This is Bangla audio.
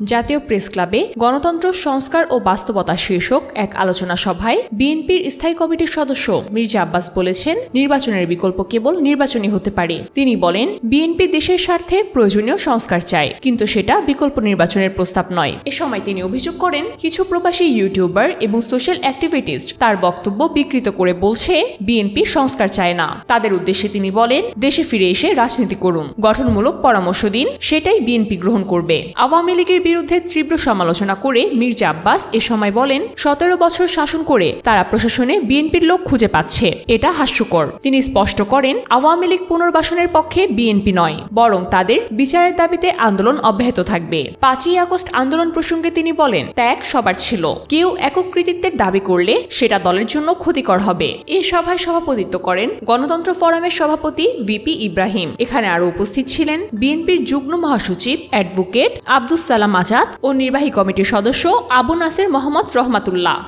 জাতীয় প্রেস ক্লাবে গণতন্ত্র, সংস্কার ও বাস্তবতা শীর্ষক এক আলোচনা সভায় বিএনপির স্থায়ী কমিটির সদস্য মির্জা আব্বাস বলেছেন, নির্বাচনের বিকল্প কেবল নির্বাচনই হতে পারে। তিনি বলেন, বিএনপি দেশের স্বার্থে প্রয়োজনীয় সংস্কার চায়, কিন্তু সেটা বিকল্প নির্বাচনের প্রস্তাব নয়। এ সময় তিনি অভিযোগ করেন, কিছু প্রবাসী ইউটিউবার এবং সোশ্যাল অ্যাক্টিভিটিস্ট তার বক্তব্য বিকৃত করে বলছে, বিএনপি সংস্কার চায় না। তাদের উদ্দেশ্যে তিনি বলেন, দেশে ফিরে এসে রাজনীতি করুন। গঠনমূলক পরামর্শ দিন, সেটাই বিএনপি গ্রহণ করবে। আওয়ামী লীগের বিরুদ্ধে তীব্র সমালোচনা করে মির্জা আব্বাস এ সময় বলেন, সতেরো বছর শাসন করে তারা প্রশাসনে বিএনপির লোক খুঁজে পাচ্ছে। এটা হাস্যকর। তিনি স্পষ্ট করেন, আওয়ামী লীগ পুনর্বাসনের পক্ষে বিএনপি নয়, বরং তাদের বিচারের দাবিতে আন্দোলন অব্যাহত থাকবে। পাঁচই আগস্ট আন্দোলন প্রসঙ্গে তিনি বলেন, ত্যাগ সবার ছিল। কেউ একক কৃতিত্বের দাবি করলে সেটা দলের জন্য ক্ষতিকর হবে। এই সভায় সভাপতিত্ব করেন গণতন্ত্র ফোরামের সভাপতি ভিপি ইব্রাহিম। এখানে আরও উপস্থিত ছিলেন বিএনপির যুগ্ম মহাসচিব অ্যাডভোকেট আব্দুস সালাম আজাদ ও নির্বাহী কমিটির সদস্য আবু নাসের মোহাম্মদ রহমাতুল্লাহ।